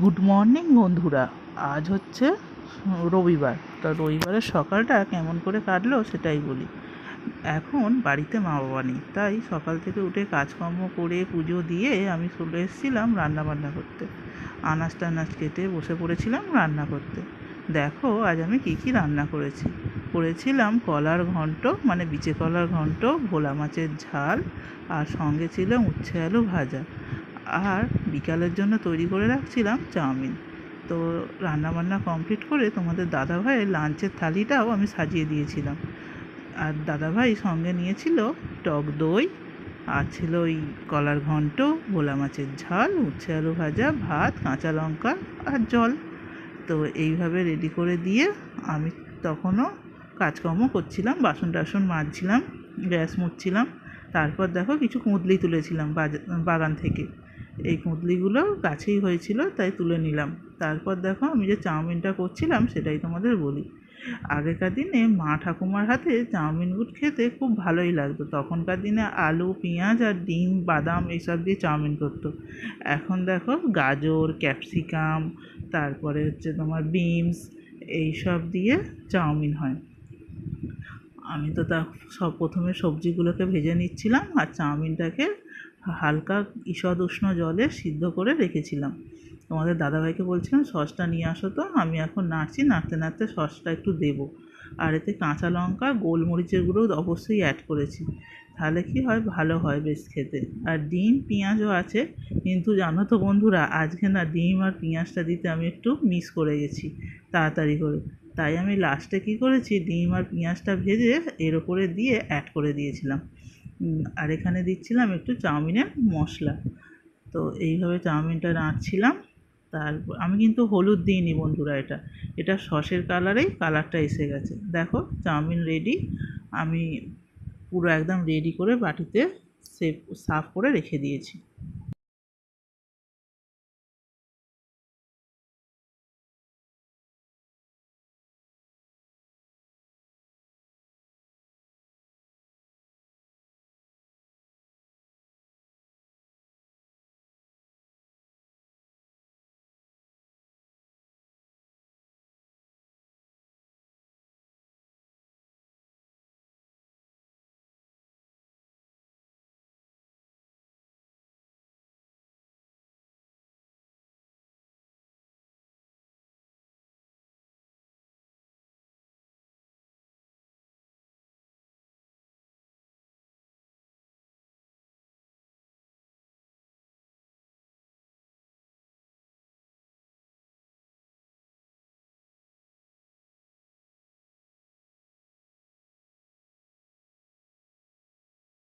Good morning বন্ধুরা। আজ হচ্ছে রবিবার। তা রবিবারের সকালটা কেমন করে কাটলো সেটাই বলি। এখন বাড়িতে মা বাবা নেই, তাই সকাল থেকে উঠে কাজকর্ম করে পুজো দিয়ে আমি চলে এসেছিলাম রান্না বান্না করতে। আনাজ টানাজ কেটে বসে পড়েছিলাম রান্না করতে। দেখো, আজ আমি কী কী রান্না করেছি। করেছিলাম কলার ঘন্ট মানে বিচে কলার ঘন্ট, ভোলা মাছের ঝাল, আর সঙ্গে ছিল উচ্ছে আলু ভাজা। আর বিকালের জন্য তৈরি করে রাখছিলাম চাউমিন। তো রান্নাবান্না কমপ্লিট করে তোমাদের দাদাভাইয়ের লাঞ্চের থালিটাও আমি সাজিয়ে দিয়েছিলাম। আর দাদাভাই সঙ্গে নিয়েছিল টক দই, আর ছিল ওই কলার ঘন্ট, ভোলা মাছের ঝাল, উচ্ছে আলু ভাজা, ভাত, কাঁচা লঙ্কা আর জল। তো এইভাবে রেডি করে দিয়ে আমি তখনও কাজকর্ম করছিলাম, বাসন টাসন মাজছিলাম, গ্যাস মুছছিলাম। তারপর দেখো কিছু কুঁদলি তুলেছিলাম বাগান থেকে। এই কুঁদলিগুলো গাছেই হয়েছিল, তাই তুলে নিলাম। তারপর দেখো আমি যে চাউমিনটা করছিলাম সেটাই তোমাদের বলি। আগেকার দিনে মা ঠাকুমার হাতে চাউমিনগুলো খেতে খুব ভালোই লাগতো। তখনকার দিনে আলু, পেঁয়াজ আর ডিম, বাদাম এইসব দিয়ে চাউমিন করতো। এখন দেখো গাজর, ক্যাপসিকাম, তারপরে হচ্ছে তোমার বিনস এইসব দিয়ে চাউমিন হয়। আমি তো তা সব প্রথমে সবজিগুলোকে ভেজে নিচ্ছিলাম আর চাউমিনটাকে হালকা ঈষদ উষ্ণ জলে সিদ্ধ করে রেখেছিলাম। তোমাদের দাদাভাইকে বলছিলাম, সসটা নিয়ে আসো তো, আমি এখন নাড়ছি, নাড়তে নাড়তে সসটা একটু দেবো। আর এতে কাঁচা লঙ্কা, গোলমরিচের গুঁড়ো অবশ্যই অ্যাড করেছি। তাহলে কি হয়? ভালো হয় বেশ খেতে। আর ডিম, পেঁয়াজও আছে, কিন্তু জানো তো বন্ধুরা, আজকে না ডিম আর পেঁয়াজটা দিতে আমি একটু মিস করে গেছি, তাড়াতাড়ি করে। তাই আমি লাস্টে কী করেছি? ডিম আর পেঁয়াজটা ভেজে এর ওপরে দিয়ে অ্যাড করে দিয়েছিলাম। আর এখানে দিচ্ছিলাম একটু চাউমিনের মশলা। তো এইভাবে চাউমিনটা রাঁধছিলাম তারপর, আমি কিন্তু হলুদ দিইনি বন্ধুরা এটা। এটা সসের কালারেই কালারটা এসে গেছে। দেখো, চাউমিন রেডি আমি পুরো একদম রেডি করে বাটিতে সেভ সাফ করে রেখে দিয়েছি।